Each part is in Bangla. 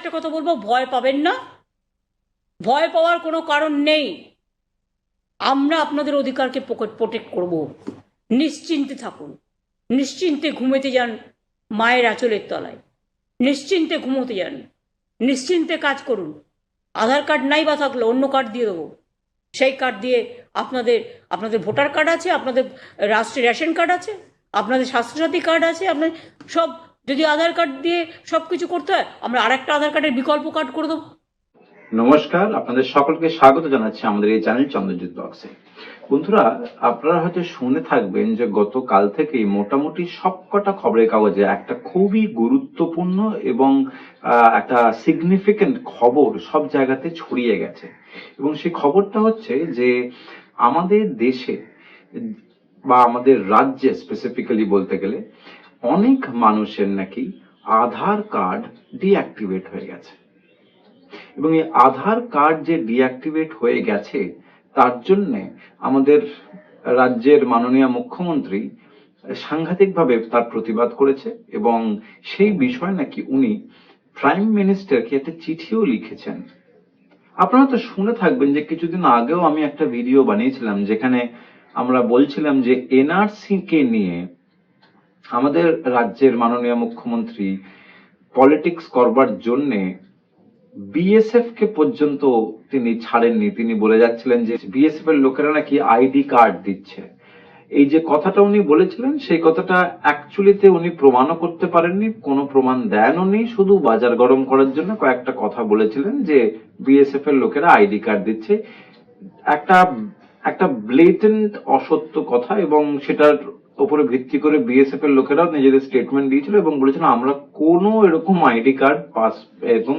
একটা কথা বলব, ভয় পাবেন না। ভয় পাওয়ার কোনো কারণ নেই। আমরা আপনাদের অধিকারকে প্রোটেক্ট করব। নিশ্চিন্তে থাকুন। নিশ্চিন্তে ঘুমেতে যান মায়ের আঁচলের তলায়। নিশ্চিন্তে ঘুমোতে যান। নিশ্চিন্তে কাজ করুন। আধার কার্ড নাই বা থাকলে অন্য কার্ড দিয়ে দেবো। সেই কার্ড দিয়ে আপনাদের আপনাদের ভোটার কার্ড আছে, আপনাদের রাষ্ট্রীয় রেশন কার্ড আছে, আপনাদের স্বাস্থ্যসাথী কার্ড আছে আপনার সব যদি আধার কার্ড দিয়ে সব কিছু করতে হয়, আমরা আরেকটা আধার কার্ডের বিকল্প কার্ড করে দেবো। নমস্কার, আপনাদের সকলকে স্বাগত জানাচ্ছি আমাদের এই চ্যানেল চন্দ্রজিৎ ব্লগসে বন্ধুরা, আপনারা হয়তো শুনে থাকবেন যে গতকাল থেকেই মোটামুটি সবকটা খবরের কাগজে একটা খুবই গুরুত্বপূর্ণ এবং একটা সিগনিফিকেন্ট খবর সব জায়গাতে ছড়িয়ে গেছে। এবং সেই খবরটা হচ্ছে যে আমাদের দেশে বা আমাদের রাজ্যে স্পেসিফিক্যালি বলতে গেলে অনেক মানুষের নাকি আধার কার্ড ডিঅ্যাক্টিভেট হয়ে গেছে। এবং এই আধার কার্ড যে ডিঅ্যাক্টিভেট হয়ে গেছে, তার জন্য আমাদের রাজ্যের মাননীয় মুখ্যমন্ত্রী সাংঘাতিকভাবে তার প্রতিবাদ করেছে এবং সেই বিষয় নাকি উনি প্রাইম মিনিস্টারকে একটা চিঠিও লিখেছেন। আপনারা তো শুনে থাকবেন যে কিছুদিন আগেও আমি একটা ভিডিও বানিয়েছিলাম যেখানে আমরা বলছিলাম যে এনআরসি কে নিয়ে আমাদের রাজ্যের মাননীয় মুখ্যমন্ত্রী পলিটিক্স করবার জন্যে বিএসএফ কে পর্যন্ত তিনি ছাড়েননি। তিনি বলে যাচ্ছিলেন যে বিএসএফ এর লোকেরা নাকি আইডি কার্ড দিচ্ছে। এই যে কথাটা উনি বলেছিলেন, সেই কথাটা অ্যাকচুয়ালিতে উনি প্রমাণও করতে পারেননি, কোনো প্রমাণ দেনও নেই শুধু বাজার গরম করার জন্য কয়েকটা কথা বলেছিলেন যে বিএসএফ এর লোকেরা আইডি কার্ড দিচ্ছে। একটা একটা ব্লেটেন্ট অসত্য কথা এবং সেটার উপরে ভিত্তি করে বিএসএফ এর লোকেরাও নিজেদের স্টেটমেন্ট দিয়েছিল এবং বলেছিল, আমরা কোনো এরকম আইডি কার্ড পাস এবং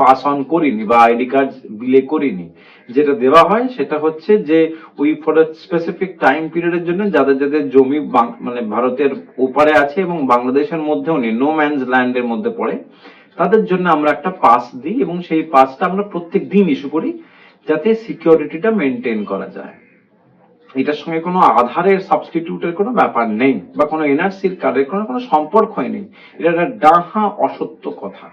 পাস অন করিনি বা আইডি কার্ড বিলে করিনি। যেটা দেওয়া হয় সেটা হচ্ছে যে ওই ফর স্পেসিফিক টাইম পিরিয়ডের জন্য যাদের যাদের জমি মানে ভারতের ওপারে আছে এবং বাংলাদেশের মধ্যেও নেই নো ম্যানস ল্যান্ডের মধ্যে পড়ে, তাদের জন্য আমরা একটা পাস দিই এবং সেই পাসটা আমরা প্রত্যেক দিন ইস্যু করি যাতে সিকিউরিটিটা মেনটেন করা যায়। এটার সঙ্গে কোনো আধারের সাবস্টিটিউটের কোনো ব্যাপার নেই বা কোনো এনআরসির কার্ডের কোনো কোনো সম্পর্কই নেই। এটা একটা ডাহা অসত্য কথা।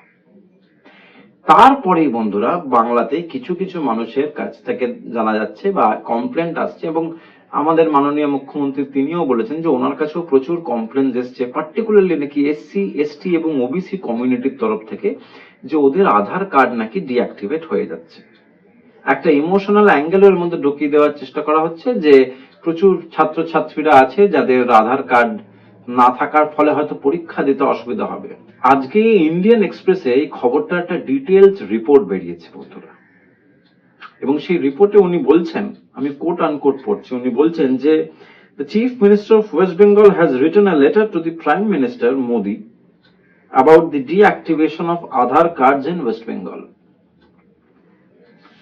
তারপরেই বন্ধুরা, বাংলাতে কিছু কিছু মানুষের কাছ থেকে জানা যাচ্ছে বা কমপ্লেন্ট আসছে এবং আমাদের মাননীয় মুখ্যমন্ত্রী তিনিও বলেছেন যে ওনার কাছেও প্রচুর কমপ্লেন এসছে পার্টিকুলারলি নাকি এসসি এসটি এবং ওবিসি কমিউনিটির তরফ থেকে যে ওদের আধার কার্ড নাকি ডিঅ্যাক্টিভেট হয়ে যাচ্ছে। একটা ইমোশনাল অ্যাঙ্গেলের মধ্যে ঢুকিয়ে দেওয়ার চেষ্টা করা হচ্ছে যে প্রচুর ছাত্রছাত্রীরা আছে যাদের আধার কার্ড না থাকার ফলে হয়তো পরীক্ষা দিতে অসুবিধা হবে। আজকে ইন্ডিয়ান এক্সপ্রেসে এই খবরটা একটা ডিটেলস রিপোর্ট বেরিয়েছে বন্ধুরা। এবং সেই রিপোর্টে উনি বলছেন, আমি কোট আনকোট পড়ছি, উনি বলছেন যে, the chief minister of west bengal has written a letter to the prime minister, modi, about the deactivation of aadhaar cards in west bengal.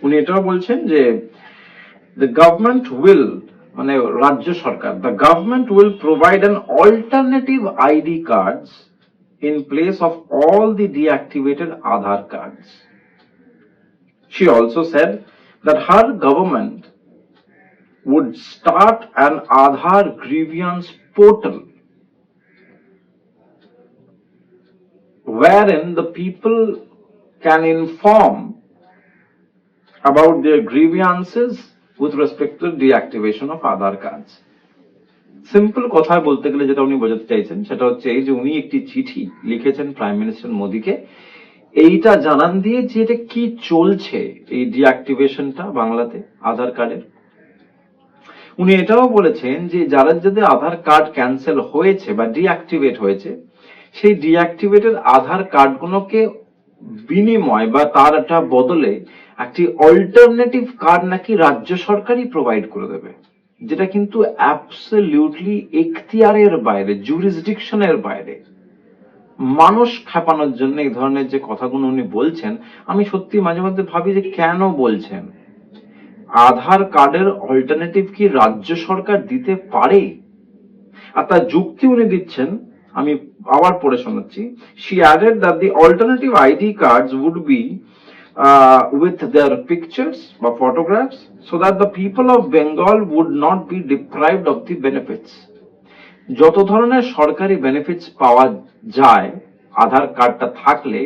উনি এটাও বলছেন যে the government will মানে রাজ্য সরকার the government will provide an alternative id cards in place of all the deactivated aadhaar cards she also said that her government would start an aadhaar grievance portal wherein the people can inform about their grievances with respect to deactivation of Aadhaar cards. Simple কথায় বলতে গেলে যেটা উনি বোঝাতে চাইছেন, সেটা হচ্ছে এই যে উনি একটি চিঠি লিখেছেন প্রাইম মিনিস্টার মোদীকে, এইটা জানান দিয়ে যে এটা কি চলছে এই ডিঅ্যাক্টিভেশনটা বাংলাতে আধার কার্ডের উনি এটাও বলেছেন যে যারা যাদের আধার কার্ড ক্যান্সেল হয়েছে বা ডিঅ্যাক্টিভেট হয়েছে, সেই ডিঅ্যাক্টিভেটেড আধার কার্ডগুলোকে বিনিময় বা তার একটা বদলে একটি অল্টারনেটিভ কার্ড নাকি রাজ্য সরকারই প্রোভাইড করে দেবে, যেটা কিন্তু অ্যাবসলিউটলি এখতিয়ারের বাইরে জুরিসডিকশনের বাইরে। মানুষ খেপানোর জন্য এই ধরনের যে কথাগুলো উনি বলছেন, আমি সত্যি মাঝে মধ্যে ভাবি যে কেন বলছেন? আধার কার্ডের অল্টারনেটিভ কি রাজ্য সরকার দিতে পারে? আর তার যুক্তি উনি দিচ্ছেন, আমি আবার পড়ে শোনাচ্ছি, she added that the alternative id cards would be uh, with their pictures or photographs so that the people of bengal would not be deprived of the benefits. যত ধরনের সরকারি বেনিফিটস পাওয়া যায় আধার কার্ডটা থাকলে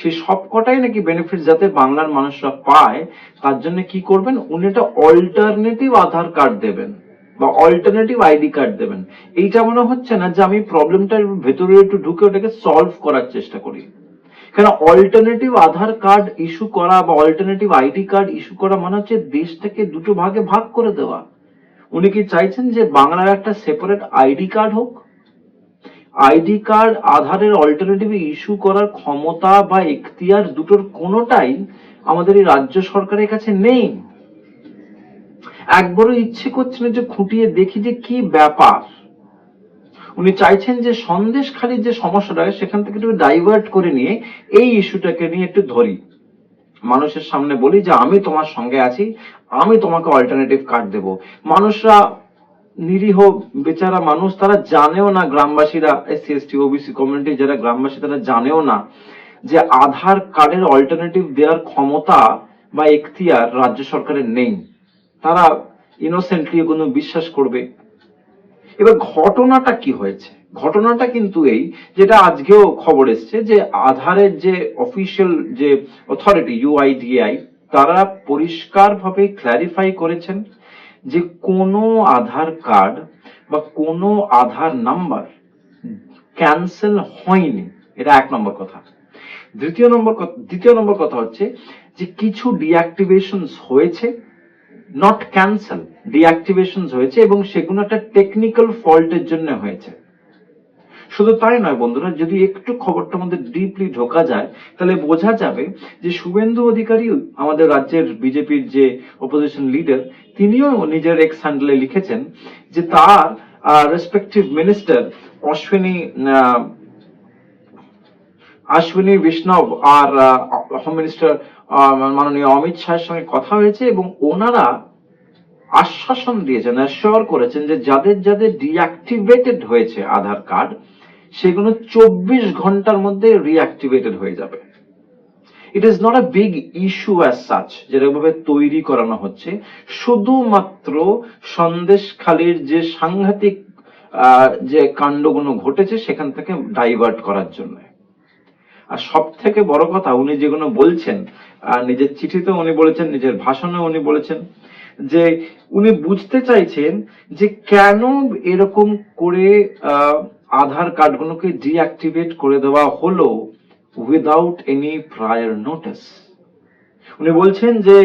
সেই সবকটাই নাকি বেনিফিট যাতে বাংলার মানুষরা পায় তার জন্য কি করবেন উনি একটা অল্টারনেটিভ আধার কার্ড দেবেন বা অল্টারনেটিভ আইডি কার্ড দেবেন এইটা মনে হচ্ছে না যে আমি প্রবলেমটার ভেতরে একটু ঢুকে ওটাকে সলভ করার চেষ্টা করি। কেন অল্টারনেটিভ আধার কার্ড ইস্যু করা বা অল্টারনেটিভ আইডি কার্ড ইস্যু করা মানে হচ্ছে দেশটাকে দুটো ভাগে ভাগ করে দেওয়া। উনি কি চাইছেন যে বাংলার একটা সেপারেট আইডি কার্ড হোক? আইডি কার্ড আধারের অল্টারনেটিভ ইস্যু করার ক্ষমতা বা এখতিয়ার দুটোর কোনোটাই আমাদের এই রাজ্য সরকারের কাছে নেই। একবারও ইচ্ছে করছে না যে খুঁটিয়ে দেখি যে কি ব্যাপার। উনি চাইছেন যে সন্দেশখালীর যে সমস্যাটা সেখান থেকে একটু ডাইভার্ট করে নিয়ে এই ইস্যুটাকে নিয়ে একটু ধরি। মানুষের সামনে বলি যে, আমি তোমার সঙ্গে আছি, আমি তোমাকে অল্টারনেটিভ কার্ড দেব। মানুষরা নিরীহ বেচারা মানুষ, তারা জানেও না, গ্রামবাসীরা, এসসি, এসটি, ওবিসি, কমিউনিটি, যারা গ্রামবাসী, তারা জানেও না যে আধার কার্ডের অল্টারনেটিভ দেওয়ার ক্ষমতা বা এখতিয়ার রাজ্য সরকারের নেই। তারা ইনোসেন্টলি কোনো বিশ্বাস করবে। এবার ঘটনাটা কি হয়েছে? ঘটনাটা কিন্তু এই যেটা আজকেও খবর এসছে যে আধারের যে অফিসিয়াল যে অথরিটি ইউআইডিআই তারা পরিষ্কারভাবে ক্ল্যারিফাই করেছেন যে কোনো আধার কার্ড বা কোনো আধার নাম্বার ক্যান্সেল হয়নি। এটা এক নম্বর কথা। দ্বিতীয় নম্বর দ্বিতীয় নম্বর কথা হচ্ছে যে কিছু ডিঅ্যাক্টিভেশন হয়েছে। নট ক্যান্সেল ডিঅ্যাক্টিভেশন হয়েছে এবং সেগুলো একটা টেকনিক্যাল ফল্টের জন্য হয়েছে। শুধু তাই নয় বন্ধুরা, যদি একটু খবরটার মধ্যে ডিপলি ঢোকা যায়, তাহলে বোঝা যাবে যে শুভেন্দু অধিকারী আমাদের রাজ্যের বিজেপির যে অপোজিশন লিডার তিনিও নিজের এক্স হ্যান্ডেলে লিখেছেন যে তার respective minister Ashwini uh, Vaishnaw আর হোম মিনিস্টার মাননীয় অমিত শাহের সঙ্গে কথা হয়েছে এবং ওনারা আশ্বাসন দিয়েছেন অ্যাসিওর করেছেন যে যাদের যাদের ডিঅ্যাক্টিভেটেড হয়েছে আধার কার্ড সেগুলো চব্বিশ ঘণ্টার মধ্যে রিঅ্যাক্টিভেটেড হয়ে যাবে। It is not a big issue as such যেভাবে তৈরি করানো হচ্ছে। শুধুমাত্র সন্দেশখালীর যে সাংঘাতিক যে কাণ্ডগুলো ঘটেছে সেখান থেকে ডাইভার্ট করার জন্য। আর সব থেকে বড় কথা, উনি যেগুলো বলছেন নিজের চিঠিতে উনি বলেছেন, নিজের ভাষণে উনি বলেছেন, যে উনি বুঝতে চাইছেন যে কেন এরকম করে আধার কার্ডগুলোকে ডিঅ্যাক্টিভেট করে দেওয়া হলো উইদাউট এনি প্রায়ার নোটিস উনি বলছেন যে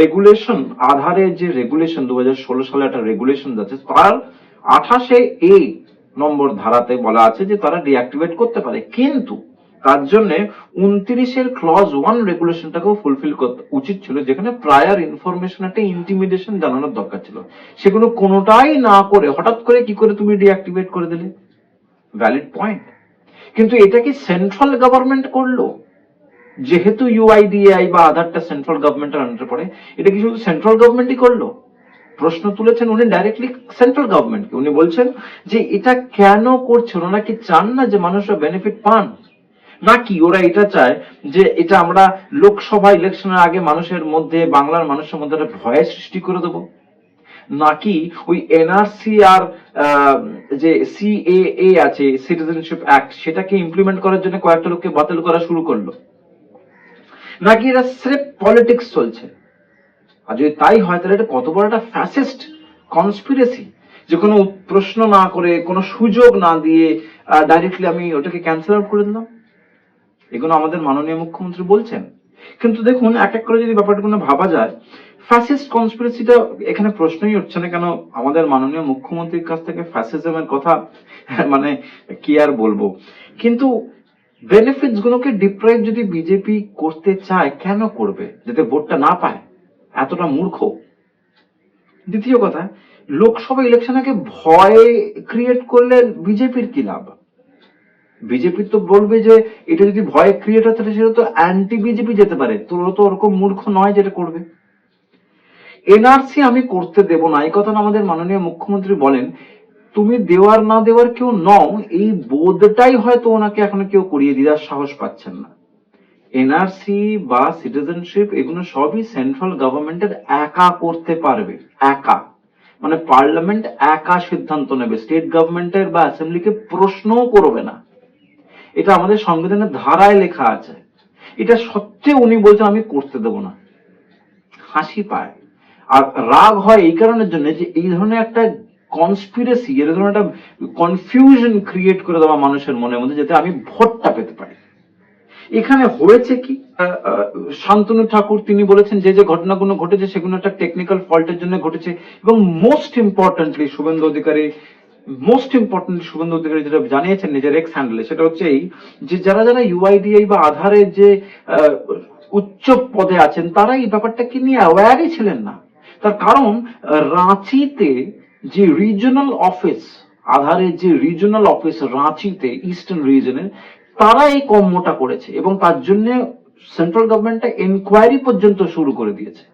রেগুলেশন আধারের যে রেগুলেশন দু হাজার ষোলো সালে একটা রেগুলেশন আছে তার আঠাশে এ নম্বর ধারাতে বলা আছে যে তারা ডিঅ্যাক্টিভেট করতে পারে। কিন্তু তার জন্য উনত্রিশের ক্লজ ওয়ান রেগুলেশনটাকেও ফুলফিল করতে উচিত ছিল, যেখানে প্রায়ার ইনফরমেশন একটা ইন্টিমিডেশন জানানোর দরকার ছিল। সেগুলো কোনোটাই না করে, হঠাৎ করে কি করে তুমি ডিঅ্যাক্টিভেট করে দিলে? ভ্যালিড পয়েন্ট কিন্তু এটা কি সেন্ট্রাল গভর্নমেন্ট করল? যেহেতু ইউআইডিআই বা আধারটা সেন্ট্রাল গভর্নমেন্টের আন্ডারে পড়ে, এটা কি শুধু সেন্ট্রাল গভর্নমেন্টই করল? প্রশ্ন তুলেছেন উনি ডাইরেক্টলি সেন্ট্রাল গভর্নমেন্টকে উনি বলছেন যে, এটা কেন করছে? ওনারা কি চান না যে মানুষরা বেনিফিট পান? নাকি ওরা এটা চায় যে এটা আমরা লোকসভা ইলেকশনের আগে মানুষের মধ্যে, বাংলার মানুষের মধ্যে একটা ভয়ের সৃষ্টি করে দেবো? নাকি ওই এনআরসি আর যে সিএএ আছে সিটিজেনশিপ অ্যাক্ট সেটাকে ইমপ্লিমেন্ট করার জন্য কয়েকটা লোককে বাতিল করা শুরু করল? নাকি এটা স্রেফ পলিটিক্স চলছে? আর যদি তাই হয়, তাহলে এটা কত বড় একটা ফ্যাসিস্ট কনস্পিরেসি যে কোনো প্রশ্ন না করে, কোনো সুযোগ না দিয়ে ডাইরেক্টলি আমি ওটাকে ক্যান্সেল আউট করে দিলাম? এগুলো আমাদের মাননীয় মুখ্যমন্ত্রী বলছেন। কিন্তু দেখুন, এক এক করে যদি ব্যাপারগুলো ভাবা যায় ফ্যাসিস্ট কনস্পিরেসিটা এখানে প্রশ্নই উঠছে না কেন আমাদের মাননীয় মুখ্যমন্ত্রীর কাছ থেকে ফ্যাসিজমের কথা মানে কি আর বলব? কিন্তু বেনিফিটস গুলোকে ডিপ্রাইভ যদি বিজেপি করতে চায়, কেন করবে? যাতে ভোটটা না পায়? এতটা মূর্খ। দ্বিতীয় কথা, লোকসভা ইলেকশনকে ভয় ক্রিয়েট করলে বিজেপির কি লাভ? বিজেপি তো বলবে যে, এটা যদি ভয় ক্রিয়েট হয়, তাহলে সেটা তো অ্যান্টি বিজেপি যেতে পারে। তোরা তো ওরকম মূর্খ নয় যেটা করবে। এনআরসি আমি করতে দেব না। এই কথা আমাদের মাননীয় মুখ্যমন্ত্রী বলেন, তুমি দেওয়ার না দেওয়ার কেউ নও। এই বোধটাই হয়তো ওনাকে এখনও কেউ করিয়ে দেওয়ার সাহস পাচ্ছেন না। এনআরসি বা সিটিজেনশিপ এগুলো সবই সেন্ট্রাল গভর্নমেন্টের একা করতে পারবে। একা। মানে পার্লামেন্ট একা সিদ্ধান্ত নেবে। স্টেট গভর্নমেন্টের বা অ্যাসেম্বলিকে প্রশ্নও করবে না। এটা আমাদের সংবিধানের ধারায় লেখা আছে। এটা সত্ত্বেও উনি বলছেন, আমি করতে দেবো না। হাসি পায়। আর রাগ হয় এই কারণের জন্য যে এই ধরনের একটা কনস্পিরেসি এর ধরনের একটা কনফিউশন ক্রিয়েট করে দেওয়া মানুষের মনের মধ্যে, যাতে আমি ভোটটা পেতে পারি। এখানে হয়েছে কি? শান্তনু ঠাকুর তিনি বলেছেন যে যে ঘটনাগুলো ঘটেছে, সেগুলো একটা টেকনিক্যাল ফল্টের জন্য ঘটেছে। এবং most importantly Suvendu Adhikari most important Suvendu Adhikari যেটা জানিয়েছেন নিজের এক্স হ্যান্ডেলে সেটা হচ্ছে এই যে যারা যারা ইউআইডিআই বা আধারের যে উচ্চ পদে আছেন, তারা এই ব্যাপারটাকে নিয়ে অ্যাওয়ারই ছিলেন না। তার কারণ, রাঁচিতে যে রিজনাল অফিস আধারের যে রিজনাল অফিস রাঁচিতে ইস্টার্ন রিজনে তারা এই কর্মটা করেছে এবং তার জন্য সেন্ট্রাল গভর্নমেন্টটা এনকোয়ারি পর্যন্ত শুরু করে দিয়েছে।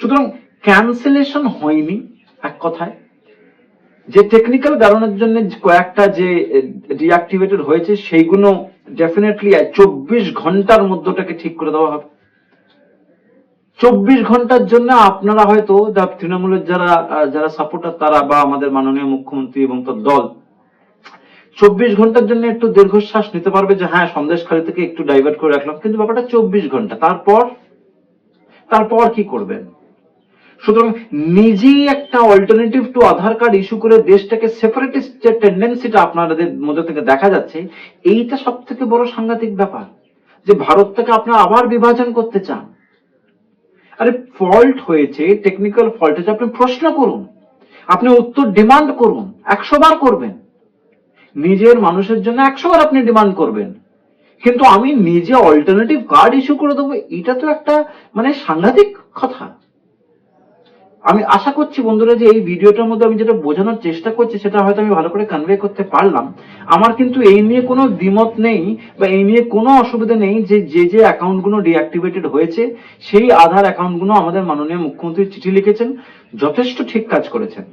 সুতরাং ক্যান্সেলেশন হয়নি, এক কথায়। যে টেকনিক্যাল কারণের জন্য কয়েকটা যে ডিঅ্যাক্টিভেটেড হয়েছে, সেইগুলো ডেফিনেটলি চব্বিশ ঘণ্টার মধ্যটাকে ঠিক করে দেওয়া হবে। চব্বিশ ঘণ্টার জন্য আপনারা হয়তো তৃণমূলের যারা যারা সাপোর্টার তারা বা আমাদের মাননীয় মুখ্যমন্ত্রী এবং তার দল, চব্বিশ ঘণ্টার জন্য একটু দীর্ঘশ্বাস নিতে পারবে যে হ্যাঁ সন্দেশখালী থেকে একটু ডাইভার্ট করে রাখলাম। কিন্তু ব্যাপারটা চব্বিশ ঘণ্টা। তারপর তারপর কি করবেন? সুতরাং নিজেই একটা alternative to Aadhaar card issue করে দেশটাকে সেপারেটিস্ট যে টেন্ডেন্সিটা আপনাদের মধ্যে থেকে দেখা যাচ্ছে, এইটা সব থেকে বড় সাংঘাতিক ব্যাপার। যে ভারতটাকে আপনারা আবার বিভাজন করতে চান। আরে ফল্ট হয়েছে টেকনিক্যাল ফল্ট হয়েছে, আপনি প্রশ্ন করুন। আপনি উত্তর ডিমান্ড করুন, একশো বার করবেন। নিজের মানুষের জন্য একশো বার আপনি ডিমান্ড করবেন। কিন্তু আমি নিজে অল্টারনেটিভ কার্ড ইস্যু করে দেবো, এটা তো একটা মানে সাংঘাতিক কথা। আমি আশা করছি বন্ধুরা যে এই ভিডিওটার মধ্যে আমি যেটা বোঝানোর চেষ্টা করছি, সেটা হয়তো আমি ভালো করে কনভে করতে পারলাম। আমার কিন্তু এই নিয়ে কোনো দ্বিমত নেই বা এই নিয়ে কোনো অসুবিধা নেই যে যে যে অ্যাকাউন্টগুলো ডিঅ্যাক্টিভেটেড হয়েছে, সেই আধার অ্যাকাউন্টগুলো আমাদের মাননীয় মুখ্যমন্ত্রী চিঠি লিখেছেন, যথেষ্ট ঠিক কাজ করেছেন।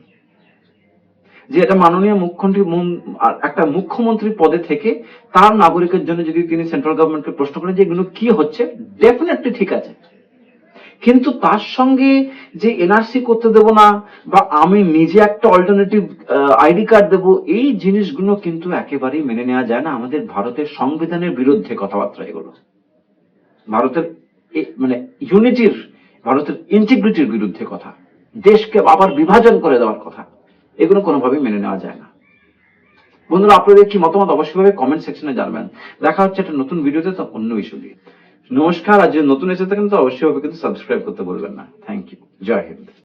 যে এটা মাননীয় মুখ্যমন্ত্রী মুন- একটা মুখ্যমন্ত্রী পদে থেকে তার নাগরিকের জন্য যদি তিনি সেন্ট্রাল গভর্নমেন্টকে প্রশ্ন করেন যে এগুলো কি হচ্ছে ডেফিনেটলি ঠিক আছে। কিন্তু তার সঙ্গে যে এনআরসি করতে দেব না, বা আমি নিজে একটা অল্টারনেটিভ আইডি কার্ড দেবো, এই জিনিসগুলো কিন্তু একেবারেই মেনে নেওয়া যায় না। আমাদের ভারতের সংবিধানের বিরুদ্ধে কথাবার্তা এগুলো। ভারতের মানে ইউনিটির ভারতের ইন্টিগ্রিটির বিরুদ্ধে কথা। দেশকে আবার বিভাজন করে দেওয়ার কথা। এগুলো কোনোভাবেই মেনে নেওয়া যায় না। বন্ধুরা, আপনাদের কি মতামত? অবশ্যই কমেন্ট সেকশনে জানবেন। দেখা হচ্ছে একটা নতুন ভিডিওতে তো অন্য ইস্যু দিয়ে নমস্কার, আজ নতুন এসে থাকেন তো অবশ্যই ভাবে কিন্তু সাবস্ক্রাইব করতে বলবেন না। থ্যাংক ইউ জয় হিন্দ।